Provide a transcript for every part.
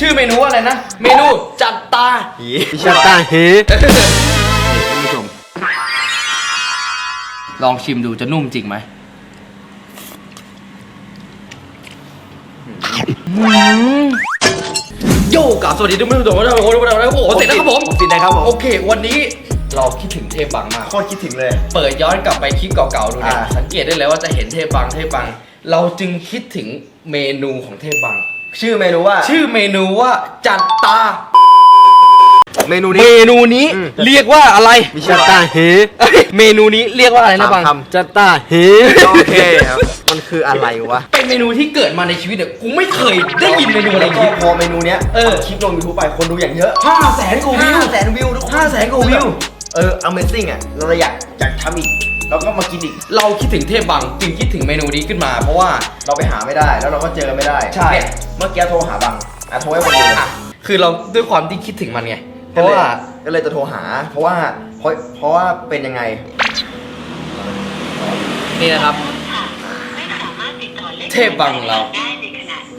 ชื่อเมนูว่าอะไรนะ เมนูจัดตาจัดตาเฮท่านผู้ชม ลองชิมดูจะนุ่มจริงไหมโยกับสวัสดีทุกท่านผู้ชมโอ้โหโอ้โหเสร็จแล้วครับผมผมติดนะครับผมโอเค วันนี้เราคิดถึงเทพบังมาก โคตรคิดถึงเลย เปิดย้อนกลับไปคลิปเก่าๆดูเนี่ยอ่า สังเกตได้เลยว่าจะเห็นเทพบังเทพบัง เราจึงคิดถึงเมนูของเทพบัง ชื่อเมนูว่า ชื่อเมนูว่าจัดตา เมนูเมนี้ นูนี้อืม เรียกว่าอะไรมีชื่อตาเฮเอ้ยเมนูนี้เรียกว่าอะไรนะบังคำ จัดตาเฮโอเคครับ มันคืออะไรวะเป็นเมนูที่เกิดมาในชีวิตเนี่ยกูไม่เคยได้ยินเมนูอะไรแล้วอย่างก็นี้ พอเมนูเนี้ยเออคลิปลงยูทูบไปคนดูอย่างเยอะห้าแสนกว่าวิว ห้าแสนวิวทุกคนห้าแสนกว่าวิว เออ Amazing อะเราเลยอยากอยากทำอีก แล้วก็มากินอีก เราคิดถึงเทพบังจึงคิดถึงเมนูนี้ขึ้นมา เพราะว่าเราไปหาไม่ได้ แล้วเราก็เจอไม่ได้ใช่เนี่ยเมื่อกี้โทรหาบังอะโทรให้คนดูเลยอะคือเราด้วยความที่คิดถึงมันไงเพราะว่าก็เลยจะโทรหา เพราะว่าเพราะเพราะว่าเป็นยังไง นี่นะครับ เทพบังของเรา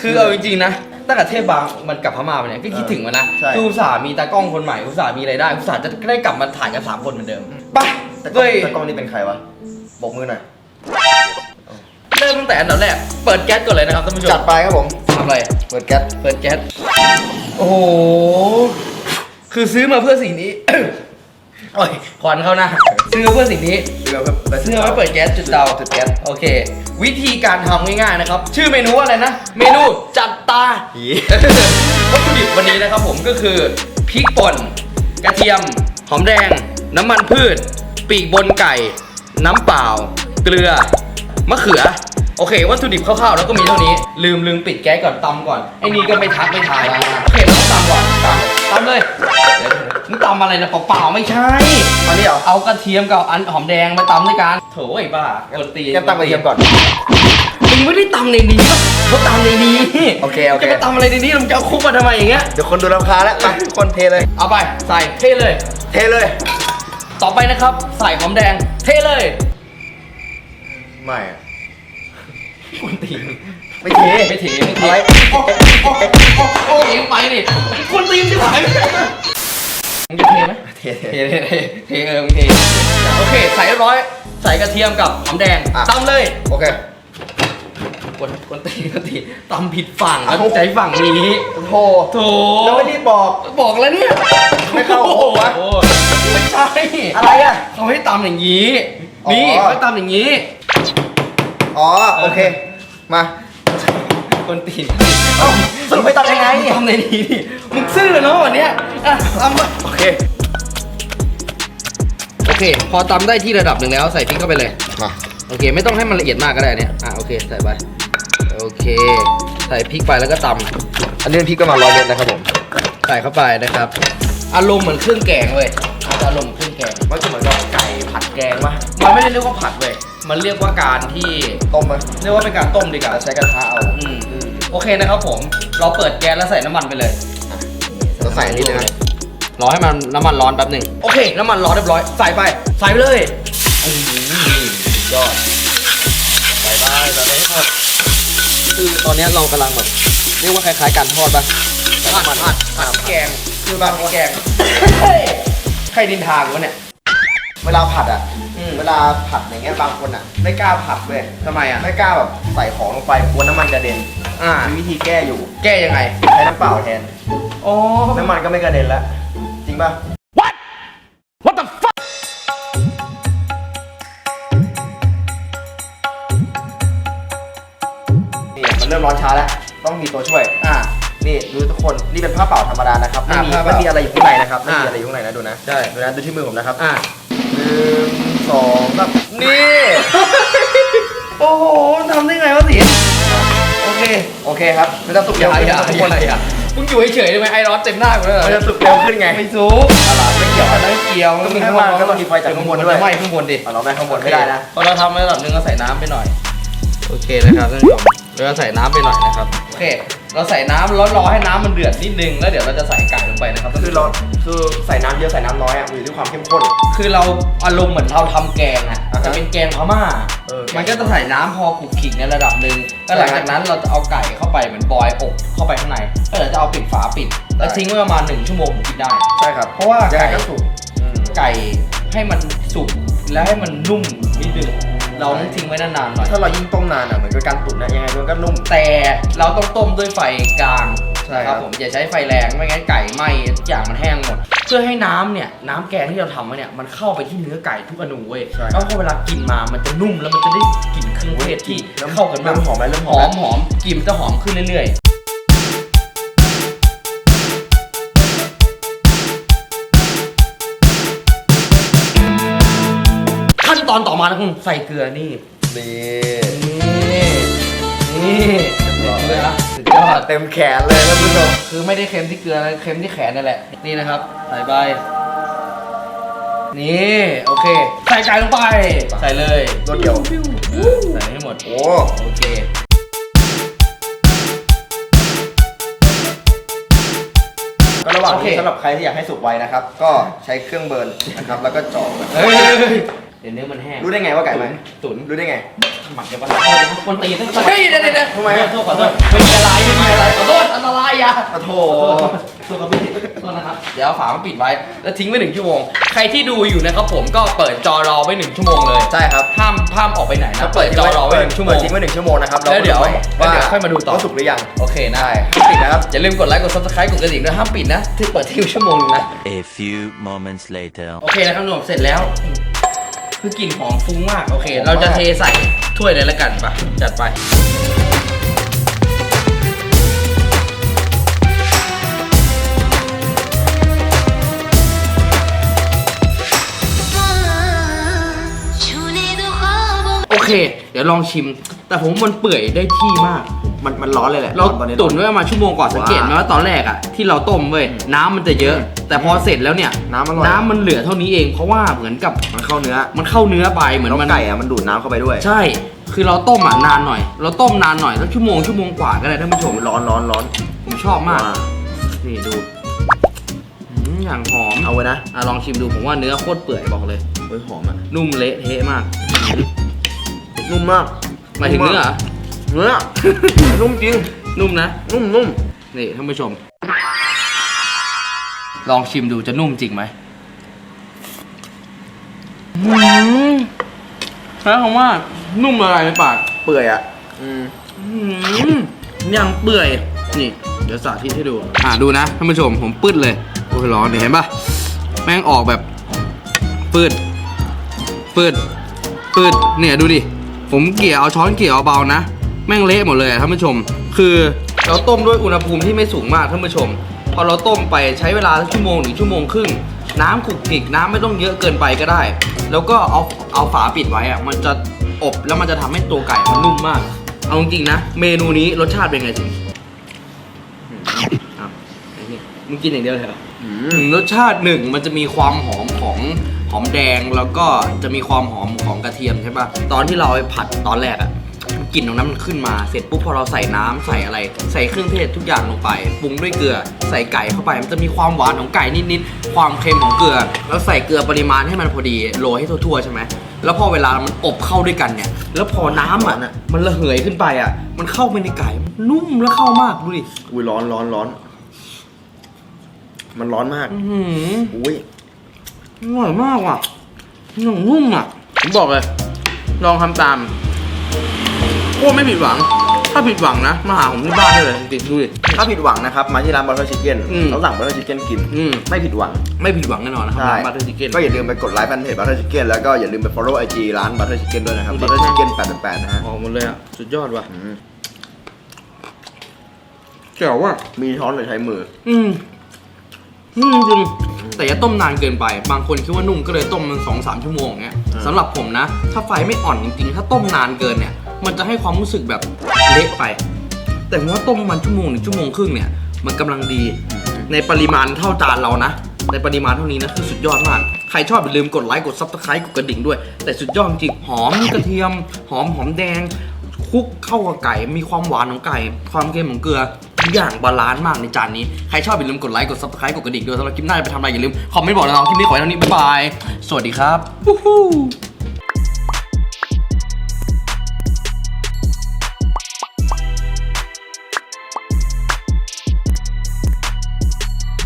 คือเอาจริงๆนะตั้งแต่เทพบางมันกลับพม่าไปเนี่ยก็คิดถึงมันนะใช่คืออุตส่าห์มีตากล้องคนใหม่อุตส่าห์มีอะไรได้อุตส่าห์จะได้กลับมาถ่ายกันสามคนเหมือนเดิมไป แต่กล้องด้วยแต่กล้องนี่เป็นใครวะบอกมือหน่อย เริ่มตั้งแต่อันดับแรก เปิดแก๊สก่อนเลยนะครับท่านผู้ชมจัดไปครับผม ทำอะไร เปิดแก๊สเปิดแก๊ส โอ้โห คือซื้อมาเพื่อสิ่งนี้ โอ้ยควันเข้าหน้า ซื้อมาเพื่อสิ่งนี้ เรือแบบเพื่อไว้เปิดแก๊สจุดเตาจุดแก๊สโอเค วิธีการทำง่ายๆนะครับ ชื่อเมนูว่าอะไรนะ เมนูจัดตาผีวัตถุดิบวันนี้นะครับผมก็คือพริกป่น กระเทียม หอมแดง น้ำมันพืช ปีกบนไก่ น้ำเปล่า เกลือ มะเขือ โอเค วัตถุดิบคร่าวๆแล้วก็มีเท่านี้ ลืมลืมปิดแก๊สก่อนตำก่อน ไอ้นี่ก็ไม่ทักไม่ทายแล้วโอเคเราต้องตำก่อนตำตำเลยเดี๋ยวมึงตำอะไรนะเปล่าๆไม่ใช่อันนี้เหรอเอากระเทียมกับอันหอมแดงมาตำด้วยกันโถไอ้บ้าคนตีแกตั้งกระเทียมก่อนมึงไม่ได้ตำในนี้หรอกเขาตำในนี้โอเคโอเคจะไปตำอะไรในนี้มึงจะเอาคุกมาทำไมอย่างเงี้ยเดี๋ยวคนดูรำคาญแล้วไปทุกคนเทเลย เอาไปใส่เทเลย เทเลย ต่อไปนะครับ ใส่หอมแดง เทเลยไม่อะคุณตีนไม่เทไม่เทไม่เทอะไรโอ้โอ้โอ้โอ้เองไปดิคุณตีนจะไหวมึงจะเทไหมเทเทเทเทเทเออมึงเทโอเค ใส่เรียบร้อย ใส่กระเทียมกับหอมแดงตำเลยโอเคกดกดตีกดตีตำผิดฝั่งเอ้าแล้วใจฝั่งนี้โทรโถแล้วไม่รีบบอก บอกแล้วเนี่ยไม่เข้าโอ้โหวะ โอ้ไม่ ใช่อะไรอะ เขาให้ตำอย่างนี้ อ๋อ นี่เขาให้ตำอย่างนี้ อ๋อโอเค มาคนตีนเอ้าสรุปให้ตัดยังไงทำในนี้ดิมึงซื่อเนาะวันเนี้ยอะตำมาโอเค โอเค พอตำได้ที่ระดับหนึ่งแล้วใส่พริกเข้าไปเลย มาโอเค ไม่ต้องให้มันละเอียดมากก็ได้เนี่ย อะโอเค ใส่ไป โอเค ใส่พริกไปแล้วก็ตอันนี้พี่ก็มาร้อยเม็ดนะครับผมำใส่เข้าไปนะครับ อารมณ์เหมือนเครื่องแกงเลย อาจจะอารมณ์เหมือนเครื่องแกงมันก็เหมือนกับไก่ผัดแกงปะมันไม่ได้เรียกว่าผัดเว้ยมันเรียกว่าการที่ต้มปะเรียกว่าเป็นการต้มดีกว่าเราใช้กระทะเอาอืมโอเคนะครับผม เราเปิดแก๊สแล้วใส่น้ำมันไปเลย เราใส่อันนี้เลยนะรอให้มันน้ำมันร้อนแป๊บหนึ่งโอเค น้ำมันร้อนเรียบร้อย ใส่ไป ใส่ไปเลยอืมสุดยอด ใส่ไปใส่ไปให้หมดคือตอนเนี้ยเรากำลังแบบเรียกว่าคล้ายๆการทอดปะ ผัดผัดผัดผัดแกง คือบางแกงเฮ้ย ใครดินทางวะเนี่ย เวลาผัดอะ อืม เวลาผัดอย่างเงี้ยบางคนอะ ไม่กล้าผัดเว้ยทำไมอะ ไม่กล้าแบบใส่ของลงไปกลัวน้ำมันกระเด็นอ่า มีวิธีแก้อยู่ แก้ยังไง ใช้น้ำเปล่าแทนอ๋อน้ำมันก็ไม่กระเด็นแล้วจริงป่ะ What What the fuck นี่มันเริ่มร้อนช้าแล้ว ต้องมีตัวช่วย อ่า นี่ดูทุกคนนี่เป็นผ้าเปล่าธรรมดานะครับไม่มีอ่าผ้าเปไม่ล่ามีอะไรอยู่ข้างในนะครับไม่มีอ่า อะไรอยู่ข้างในนะดูนะใช่ดูนะดูที่มือผมนะครับอ่าหนึ่งสองสามนี่ โอ้โหทำได้ไงวะสิโอเคโอเคครับมันจะสุกอเร็วย่าขึ้นอย่านะทุกอย่าคนอย่ามึงอยู่เฉยๆได้ไหมไอ้ร้อนเต็มหน้ากูเลยมันจะสุกเร็วขึ้นไง ไม่ซูบอะไรไม่เกี่ยวอะไรเกี่ยวก็มีข้างล่างก็ต้องมีไฟจากข้างบนด้วย ไม่ข้างบนดิ เอาเราไม่ข้างบนไม่ได้นะ พอเราทำระดับหนึ่งก็ใส่น้ำไปหน่อย โอเคนะครับท่านผู้ชม เราจะใส่น้ำไปหน่อยนะครับ โอเค เราใส่น้ำแล้วรอให้น้ำมันเดือดนิดนึง แล้วเดี๋ยวเราจะใส่ไก่ลงไปนะครับคือเราคือใส่น้ำเยอะใส่น้ำน้อยอะมันอยู่ที่ความเข้มข้น คือเราอารมณ์เหมือนเราทำแกงอะอ่าฮะแต่เป็นแกงพม่า เออ มันก็จะใส่น้ำพอขลุกขลิกในระดับหนึ่งแล้วหลังจากนั้นเราจะเอาไก่เข้าไปเหมือนบอยอบเข้าไปข้างในก็เดี๋ยวจะเอาปิดฝาปิด แล้วทิ้งไว้ประมาณหนึ่งชั่วโมงผมกินได้ ใช่ครับเพราะว่ายังไงไก่ก็สุกอืมไก่ให้มันสุกและให้มันนุ่มนิดนึง เราต้องทิ้งไว้นานๆหน่อยถ้าเรายิ่งต้มนานอะเหมือนกับการตุ๋นนะยังไงมันก็นุ่ม แต่เราต้องต้มด้วยไฟกลางใช่นะคครัรับบผมอย่าใช้ไฟแรงไม่งั้นไก่ไหม้ทุกอย่างมันแห้งหมดเพื่อให้น้ำเนี่ยน้ำแกงที่เราทำไว้เนี่ยมันเข้าไปที่เนื้อไก่ทุกอนูเว้ยใช่แล้วพอเวลากินมามันจะนุ่มแล้วมันจะได้กลิ่นเครื่องเทศที่เข้ากันเริ่มหอมไหมเริ่มหหออมมไหมหอมกลิ่นมันจะหอมขึ้นเรื่อยๆ อนต่อมานะคุณใส่เกลือนี่ นี่นี่นี่เกลือสุดยอดเต็มแขนเลยท่านผู้ชมคือไม่ได้เค็มที่เกลือนะเค็มที่แขนนั่นแหละ นี่นะครับ ใส่ใบ นี่ โอเค ใส่ไก่ลงไป ใส่เลยรวดเดียวเออใส่ให้หมด โอ้ โอเคก็ระหว่างโอเคนี้สำหรับใครที่อยากให้สุกไวนะครับ ก็ใช้เครื่องเบิร์นนะครับ แล้วก็จ่อเฮ้ยเดี๋ยวเนื้อมันแห้งรู้ได้ไงว่าไก่ไหมตุ๋นรู้ได้ไงหมักเดี๋ยวก่อนคนตีตั้งเฮ้ยเดี๋ยวเดี๋ยวเดี๋ยวทำไมอะขอโทษขอโทษไม่มีอะไรไม่มีอะไรขอโทษอันตรายอย่าปะโถโทษครับพี่โทษนะครับเดี๋ยวเอาฝามาปิดไว้ แล้วทิ้งไว้หนึ่งชั่วโมง ใครที่ดูอยู่นะครับผมก็เปิดจอรอไว้หนึ่งชั่วโมงเลยใช่ครับห้ามห้ามออกไปไหนนะเปิดจอรอไว้หนึ่งชั่วโมเปิงดทิ้งไว้หนึ่งชั่วโมงนะครับแล้วเดี๋ยวว่าแล้วเดี๋ยวค่อยมาดูต่อว่าสุกหรือยังโอเคนะได้ปิดนะครับอย่าลืมกดไลค์กด subscribe กดกระดิ่งด้วยห้ามปิดนะที่เปิดทิ้งชั่วโมงนึงนะ A few moments later. โอเคนะครับทุกคนเสร็จแล้ว คือกลิ่นหอมฟุ้งมาก โอเคเราจะเทใส่ถ้วยเลยละกันปะจัดไป โอเค เดี๋ยวลองชิม แต่ผมว่ามันเปื่อยได้ที่มาก มันมันร้อนเลยแหละเราตอนนี้ ตุ๋นไว้ประมาณชั่วโมงก่อนสังเกตไหมว่าตอนแรกอะที่เราต้มเว้ยน้ำมันจะเยอะ แต่พอเสร็จแล้วเนี่ยน้ำอร่อย น้ำมันเหลือเท่านี้เองเพราะว่าเหมือนกับมันเข้าเนื้อมันเข้าเนื้อไปเหมือนแล้วมัน ไก่อะมันดูดน้ำเข้าไปด้วย ใช่ คือเราต้มอะนานหน่อย เราต้มนานหน่อยสักชั่วโมงชั่วโมงกว่าก็ได้ท่านผู้ชโอ้มโหร้อนร้อนร้อนผมชอบมาก ว้านี่ดูอืมอย่างหอมเอาไว้นะอะลองชิมดูผมว่าเนื้อโคตรเปื่อยบอกเลย เฮ้ยหอมอะนุ่มเละเทะมากนุ่มมากหมายถึงเนื้อเหรอ เนื้อ นุ่มจริง นุ่มนะ นุ่มนุ่มนี่ท่านผู้ชม ลองชิมดูจะนุ่มจริงไหมอืมใช้คำว่า นุ่มละลายในปาก เปื่อยอะอืมอืมยังเปื่อย นี่ เดี๋ยวสาธิตให้ดู อ่าดูนะท่านผู้ชมผมปืดเลยโอ้ยร้อนเนี่ยเห็นปะแม่งออกแบบปืดปืดปืดเนี่ยดูดิ ผมเกี่ยเอาช้อนเกี่ยเอาเบานะ แม่งเละหมดเลยอะท่านผู้ชม คือเราต้มด้วยอุณหภูมิที่ไม่สูงมากท่านผู้ชม พอเราต้มไปใช้เวลาสักชั่วโมงหรือชั่วโมงครึ่ง น้ำขลุกขลิกน้ำไม่ต้องเยอะเกินไปก็ได้ แล้วก็เอาเอาฝาปิดไว้อะมันจะอบแล้วมันจะทำให้ตัวไก่มันนุ่มมาก เอาจริงๆนะ เมนูนี้รสชาติเป็นไงสิอะไอ้นี่มึงกินอย่างเดียวเลยเหรอ อืถึมงรสชาติหนึ่งมันจะมีความหอมของหอมแดงแล้วก็จะมีความหอมของกระเทียมใช่ปะตอนที่เราเอาไปผัดตอนแรกอะ กลิ่นตรงนั้นมันขึ้นมา เสร็จปุ๊บพอเราใส่น้ำใส่อะไร ใส่เครื่องเทศทุกอย่างลงไป ปรุงด้วยเกลือ ใส่ไก่เข้าไป มันจะมีความหวานของไก่นิดๆ ความเค็มของเกลือ แล้วใส่เกลือปริมาณให้มันพอดี โรยให้ทั่วๆใช่ไหม แล้วพอเวลามันอบเข้าด้วยกันเนี่ย แล้วพอน้ำอะมันระเหยขึ้นไปอะมันเข้าไปในไก่ มันนุ่มแล้วเข้ามากดูดิ อุ้ยร้อนร้อนร้อน มันร้อนมาก อื้อหืออุ้ย อร่อยมากว่ะหนุ่มนุ่มอะ ผมบอกเลย ลองทำตาม โคตรไม่ผิดหวัง ถ้าผิดหวังนะมาหาผมที่บ้านได้เลยจริงๆดูดิ ถ้าผิดหวังนะครับมาที่ร้านบัตเตอร์ชิคเก้นอืมเราสั่งบัตเตอร์ชิคเก้นกิน อืม ไม่ผิดหวังไม่ผิดหวังแน่นอนนะครับใช่บัตเตอร์ชิคเก้น ก็อย่าลืมไปกดไลค์แฟนเพจบัตเตอร์ชิคเก้นแล้วก็อย่าลืมไป follow IG ร้านบัตเตอร์ชิคเก้นด้วยนะครับดูดิบัตเตอร์ชิคเก้น888นะฮะออกหมดเลยอะ สุดยอดว่ะอืมแจ๋วว่ะ มีช้อนหรือใช้มือ อืมอืมจริงแต่อย่าต้มนานเกินไป บางคนคิดว่านุ่มก็เลยต้มมันสองสามชั่วโมงเงี้ยอืมสำหรับผมนะ ถ้าไฟไม่อ่อนจริงๆ ถ้าต้มนานเกินเนี่ย มันจะให้ความรู้สึกแบบเละไป แต่ผมว่าต้มประมันชั่วโมงหนึ่งชั่วโมงครึ่งเนี่ย มันกำลังดี ในปริมาณเท่าจานเรานะ ในปริมาณเท่านี้นะคือสุดยอดมาก ใครชอบอย่าลืมกดไลค์ กดซับสไครต์กดกระดิ่งด้วย แต่สุดยอดจริงหอมกระเทียม หอมหอมแดงคลุกเข้ากับไก่ มีความหวานของไก่ ความเค็มของเกลือทุกอย่างบาลานซ์มากในจานนี้ ใครชอบอย่าลืมกดไลค์ กด subscribe กดกระดิ่งด้วยสำหรับคลิปหน้าจะไปทำอะไรอย่าลืมคอมเมนต์บอกนะครับคลิปนี้ขอให้เท่านี้บ๊ายบาย สวัสดีครับวู้ฮู้